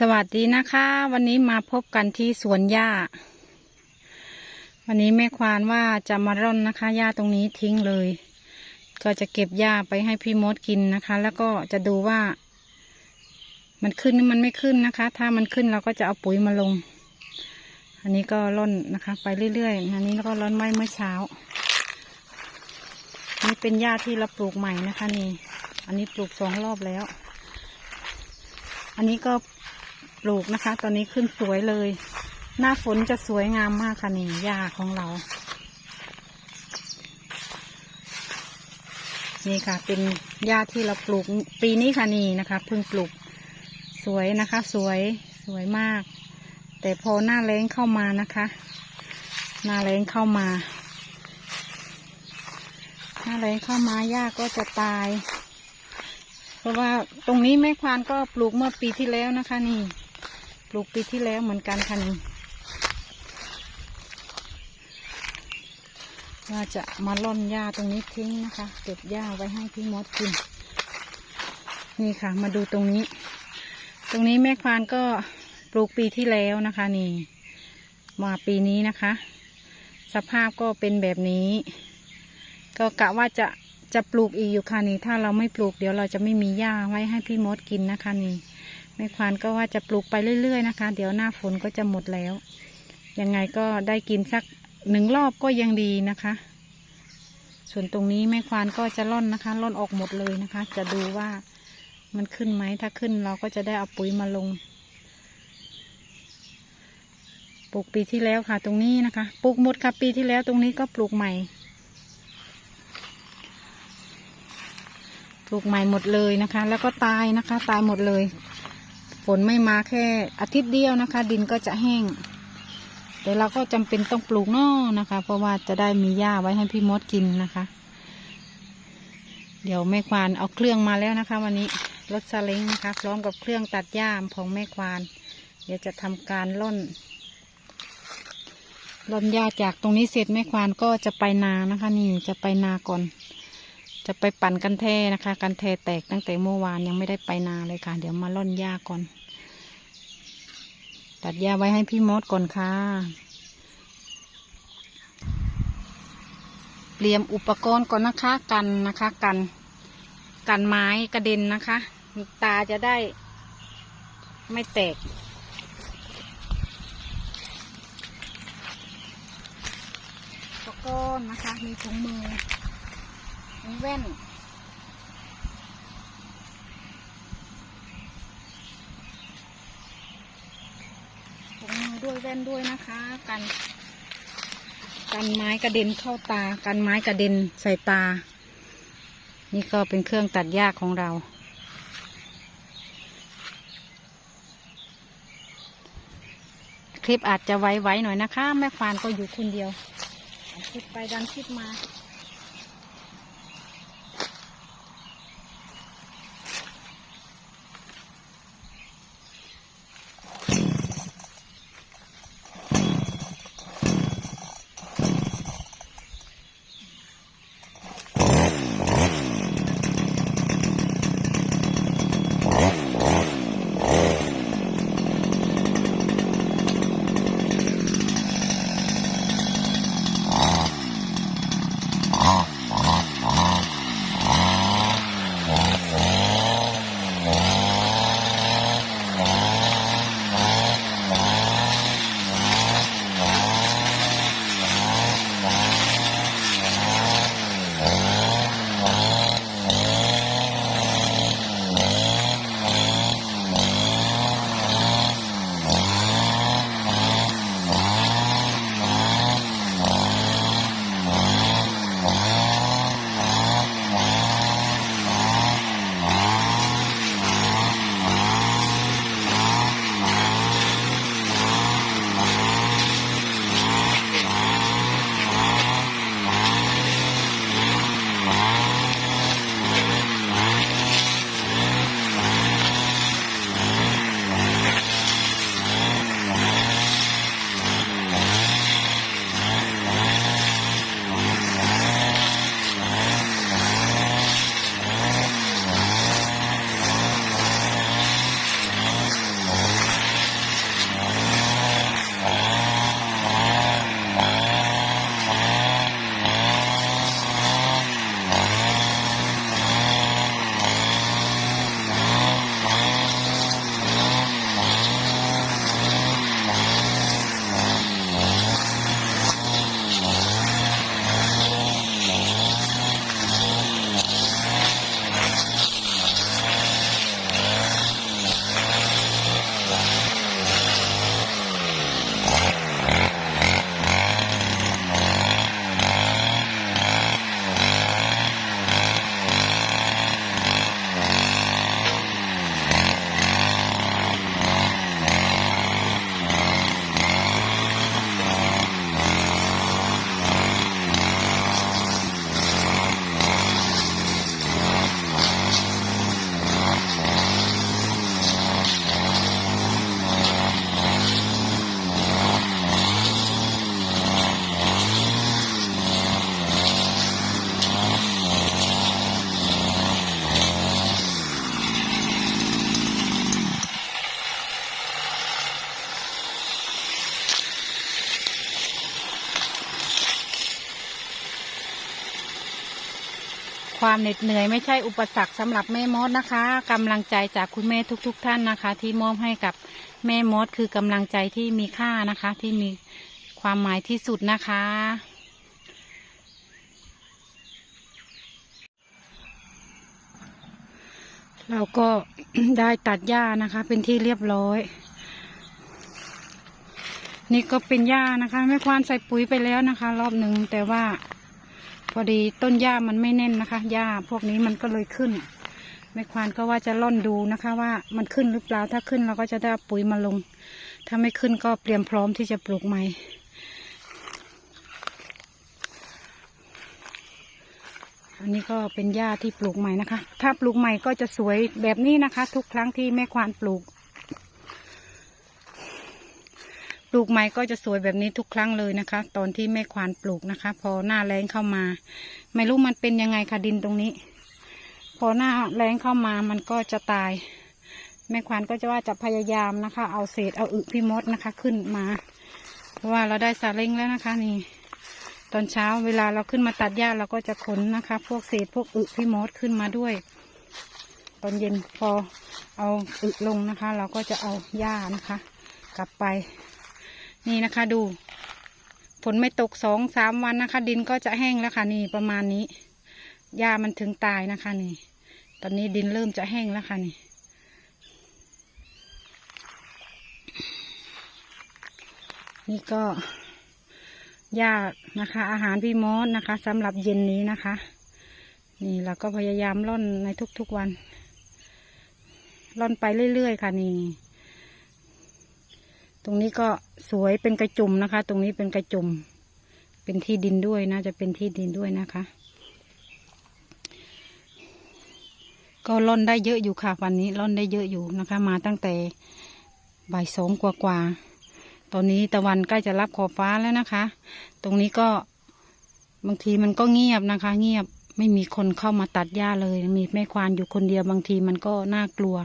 สวัสดีนะคะ วันนี้มาพบกันที่สวนหญ้า วันนี้แม่ควานว่าจะมาร่อนนะคะหญ้าตรงนี้ทิ้งเลย ก็จะเก็บหญ้าไปให้พี่มดกินนะคะ แล้วก็จะดูว่า มันขึ้นหรือมันไม่ขึ้นนะคะ ถ้ามันขึ้นเราก็จะเอาปุ๋ยมาลง อันนี้ก็ร่อนนะคะ ไปเรื่อยๆอันนี้ก็ร่อนไว้เมื่อเช้า นี่เป็นหญ้าที่เราปลูกใหม่นะคะนี่ อันนี้ปลูกสองรอบแล้ว อันนี้ก็ ลูกนะคะ ตอนนี้ขึ้นสวยเลย หน้าฝนจะสวยงามมากค่ะนี่หญ้าของเรา นี่ค่ะ เป็นหญ้าที่เราปลูกปีนี้ค่ะนี่นะคะเพิ่งปลูกสวยนะคะ สวยสวยมาก แต่พอหน้าแรงเข้ามานะคะ หน้าแรงเข้ามา หน้าแรงเข้ามาหญ้าก็จะตาย เพราะว่าตรงนี้แม่ควานก็ปลูกเมื่อปีที่แล้วนะคะนี่ ลูกปีที่แล้วเหมือนกันค่ะนี่ว่าจะมาล่อนหญ้าตรงนี้ทิ้งนะคะ เก็บหญ้าไว้ให้พี่มดกิน นี่ค่ะ มาดูตรงนี้ ตรงนี้แม่ควานก็ปลูกปีที่แล้วนะคะ นี่ มาปีนี้นะคะ สภาพก็เป็นแบบนี้ ก็กะว่าจะจะปลูกอีกอยู่ค่ะนี่ถ้าเราไม่ปลูกเดี๋ยวเราจะไม่มีหญ้าไว้ให้พี่มดกินนะคะนี่ แม่ควานก็ว่าจะปลูกไปเรื่อย ๆ นะคะ เดี๋ยวหน้าฝนก็จะหมดแล้ว ยังไงก็ได้กินสักหนึ่งรอบก็ยังดีนะคะ ส่วนตรงนี้แม่ควานก็จะล่อนนะคะล่อนออกหมดเลยนะคะ จะดูว่ามันขึ้นไหมถ้าขึ้นเราก็จะได้เอาปุ๋ยมาลงปลูกปีที่แล้วค่ะ ตรงนี้นะคะปลูกหมดค่ะปีที่แล้วตรงนี้ก็ปลูกใหม่ปลูกใหม่หมดเลยนะคะ แล้วก็ตายนะคะ ตายหมดเลย ฝนไม่มาแค่อาทิตย์เดียวนะคะ ดินก็จะแห้ง แต่เราก็จำเป็นต้องปลูกนอนะคะ เพราะว่าจะได้มีหญ้าไว้ให้พี่มดกินนะคะ เดี๋ยวแม่ควานเอาเครื่องมาแล้วนะคะ วันนี้รถซาเล้งนะคะ พร้อมกับเครื่องตัดหญ้าของแม่ควาน เดี๋ยวจะทำการล่นล่นหญ้าจากตรงนี้เสร็จแม่ควานก็จะไปนานะคะ นี่จะไปนาก่อน จะไปปั่นกันแท่นะคะ กันแท่แตกตั้งแต่เมื่อวานยังไม่ได้ไปนาเลยค่ะ เดี๋ยวมาล่อนหญ้าก่อน ตัดหญ้าไว้ให้พี่มดก่อนค่ะ เตรียมอุปกรณ์ก่อนนะคะกันนะคะกัน กันไม้กระเด็นนะคะตาจะได้ไม่แตกอุปกรณ์นะคะมีถุงมือ มีแว่น ถุงมือด้วยแว่นด้วยนะคะ กัน กันไม้กระเด็นเข้าตา กันไม้กระเด็นใส่ตา นี่ก็เป็นเครื่องตัดหญ้าของเราคลิปอาจจะไว้ๆหน่อยนะคะ แม่ควานก็อยู่คนเดียว คลิปไปดันคลิปมา ความเหน็ดเหนื่อยไม่ใช่อุปสรรคสำหรับแม่มดนะคะกำลังใจจากคุณแม่ทุกๆท่านนะคะ ที่มอบให้กับแม่มดคือกำลังใจที่มีค่านะคะ ที่มีความหมายที่สุดนะคะ เราก็ได้ตัดหญ้านะคะ เป็นที่เรียบร้อย นี่ก็เป็นหญ้านะคะ แม่ควานใส่ปุ๋ยไปแล้วนะคะ รอบหนึ่งแต่ว่า อดีต้นหญ้ามันไม่แน่นนะคะหญ้าพวกนี้มันก็เลยขึ้นแม่ควานก็ว่าจะล่อนดูนะคะว่ามันขึ้นหรือเปล่าถ้าขึ้นเราก็จะได้ปุ๋ยมาลง ถ้าไม่ขึ้นก็เตรียมพร้อมที่จะปลูกใหม่อันนี้ก็เป็นหญ้าที่ปลูกใหม่นะคะ ถ้าปลูกใหม่ก็จะสวยแบบนี้นะคะ ทุกครั้งที่แม่ควานปลูก ป ลูกใหม่ก็จะสวยแบบนี้ทุกครั้งเลยนะคะ ตอนที่แม่ควานปลูกนะคะ พอหน้าแรงเข้ามา ไม่รู้มันเป็นยังไงค่ะดินตรงนี้ พอหน้าแรงเข้ามามันก็จะตาย แม่ควานก็จะว่าจะพยายามนะคะ เอาเศษเอาอึพี่มดนะคะ ขึ้นมาเพราะว่าเราได้ซาเล้งแล้วนะคะ นี่ ตอนเช้าเวลาเราขึ้นมาตัดหญ้าเราก็จะขนนะคะ พวกเศษพวกอึพี่มดขึ้นมาด้วย ตอนเย็นพอเอาอึลงนะคะ เราก็จะเอาหญ้านะคะ กลับไป นี่นะคะดูฝนไม่ตกสองสามวันนะคะ ดินก็จะแห้งแล้วค่ะนี่ประมาณนี้หญ้ามันถึงตายนะคะนี่ ตอนนี้ดินเริ่มจะแห้งแล้วค่ะนี่ นี่ก็หญ้านะคะ อาหารพี่มอสนะคะสำหรับเย็นนี้นะคะ นี่เราก็พยายามร่อนในทุกๆวัน ร่อนไปเรื่อยๆ ค่ะนี่ ตรงนี้ก็สวยเป็นกระจุมนะคะ ตรงนี้เป็นกระจุม เป็นที่ดินด้วยนะจะเป็นที่ดินด้วยนะคะ ก็ร่อนได้เยอะอยู่ค่ะวันนี้ร่อนได้เยอะอยู่นะคะ มาตั้งแต่บ่ายสองกว่าๆตอนนี้ตะวันใกล้จะรับขอบฟ้าแล้วนะคะ ตรงนี้ก็บางทีมันก็เงียบนะคะ เงียบไม่มีคนเข้ามาตัดหญ้าเลย มีแม่ควานอยู่คนเดียวบางทีมันก็น่ากลัว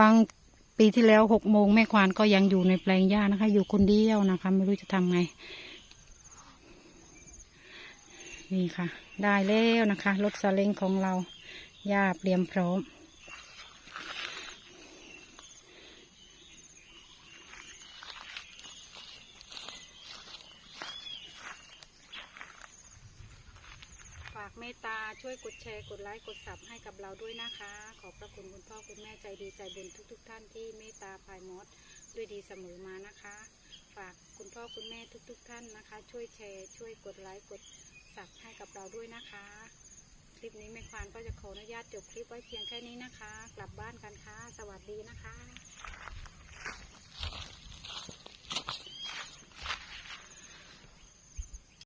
บาง ปีที่แล้วหกโมงแม่ควานก็ยังอยู่ในแปลงหญ้านะคะ อยู่คนเดียวนะคะ ไม่รู้จะทำไง นี่ค่ะ ได้แล้วนะคะ รถซาเล้งของเราหญ้าเตรียมพร้อม เมตตาช่วยกดแชร์กดไลค์กดซับให้กับเราด้วยนะคะ ขอบพระคุณคุณพ่อคุณแม่ใจดีใจบุญทุก ๆท่านที่เมตตาพายมดด้วยดีเสมอมานะคะ ฝากคุณพ่อคุณแม่ทุก ๆท่านนะคะ ช่วยแชร์ช่วยกดไลค์กดซับให้กับเราด้วยนะคะ คลิปนี้แม่ควานก็จะขออนุญาตจบคลิปไว้เพียงแค่นี้นะคะ กลับบ้านกันค่ะ สวัสดีนะคะ